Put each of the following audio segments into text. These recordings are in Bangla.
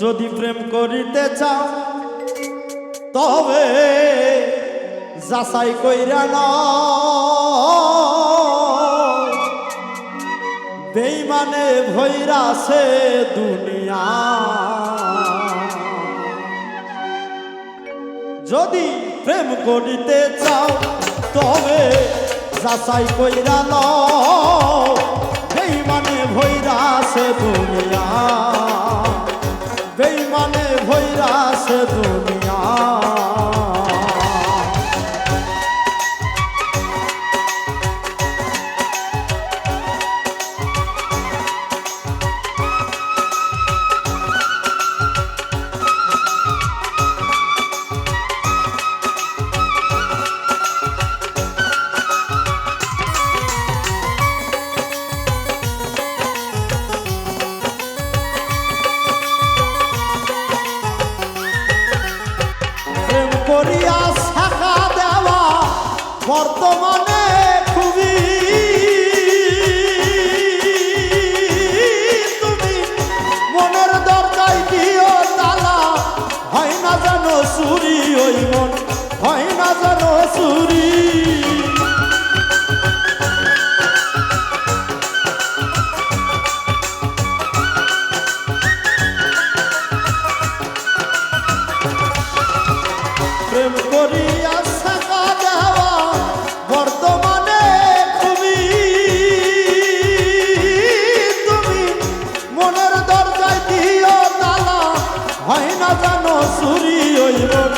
যদি প্রেম করিতে চাও, তবে যাচাই কইরা না বেইমানে ভৈরাছে দুনিয়া। যদি প্রেম করিতে চাও, তবে যাচাই কইরা লও বেইমানে ভৈরাছে দুনিয়া। বেইমানে ভৈরাছে করিয়া শাখা দেওয়া বর্তমানে খুবই তুমি মনের দরজায় দিও তালা। হয় না জানো সুরি ওই মন, হয় না জানো চুরি প্রেম করিয়া শাখা দেওয়া বর্তমানে খুবই তুমি মনের দরজায় দিও তালা। হয় না জানো চুরি ওই মন,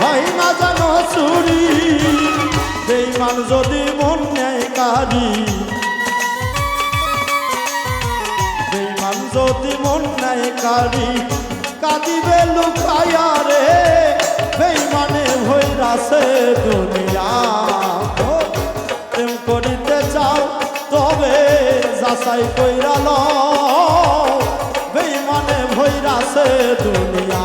হয় না জানো চুরি বেইমান যদি মন নেয় কারি বেইমান যদি মন নেয় কারি কাঁদিবে লুকায়া রে। যাচাই কইরা লও। বেইমানে ভৈরাছে দুনিয়া।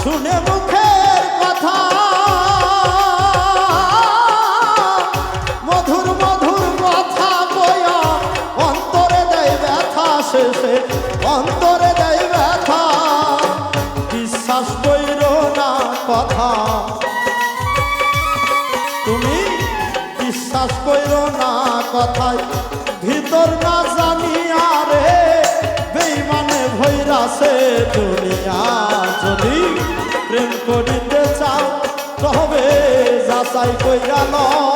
শুনে কথা। মধুর মধুর কথা ব্যথা শেষে, অন্তরে ব্যথা। বিশ্বাস না কথা। তুমি বিশ্বাস কইর না কথায় ভিতর না বেইমানে ভৈরাছে দুনিয়া। যদি প্রেম করিতে চাও তবে যাচাই কইরা লও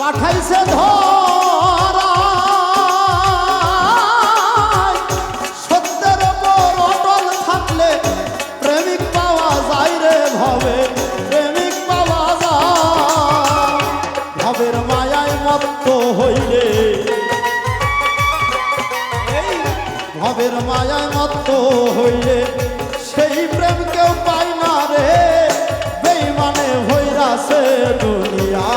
পাঠাইছে ধরা সত্যের ওপর অটল থাকলে প্রেমিক পাওয়া যায় রে ভবে, প্রেমিক পাওয়া যায়। ভবের মায়ায় মত্ত হইলে ভবের মায়ায় মত্ত হইলে সেই প্রেম কেউ পায় না রে। বেইমানে ভৈরাসে দুনিয়া।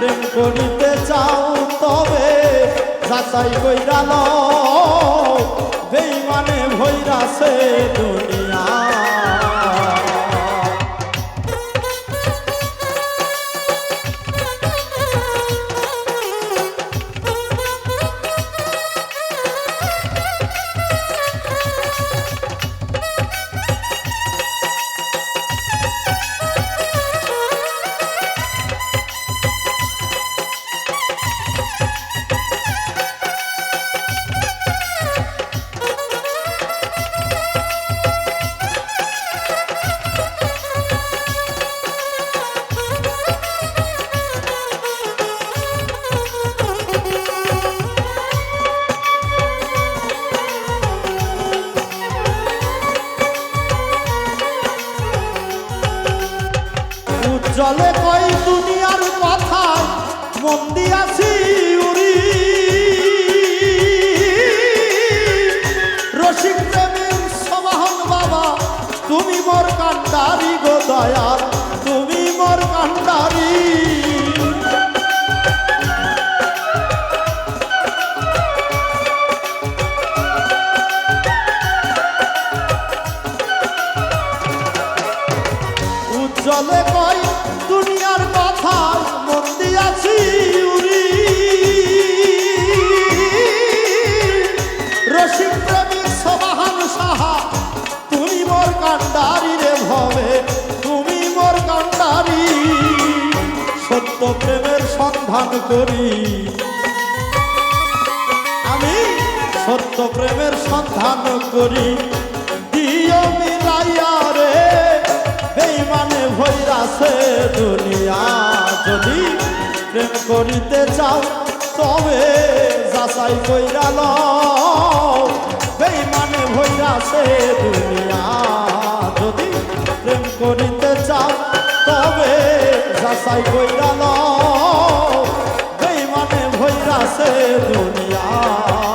প্রেম করিতে চাও তবে যাচাই কইরা লো বেইমানে ভৈরাসে দুনিয়া। let সন্ধান করি। আমি সত্য প্রেমের সন্ধান করি। দিও মিলাইয়া রে ভৈরাসে দুনিয়া। যদি প্রেম করিতে চাও, তবে যাচাই কইরা লও। বেইমানে ভৈরাসে দুনিয়া। যদি প্রেম করিতে চাও, তবে যাচাই কইরা লও। বেইমানে ভৈরাসে দুনিয়া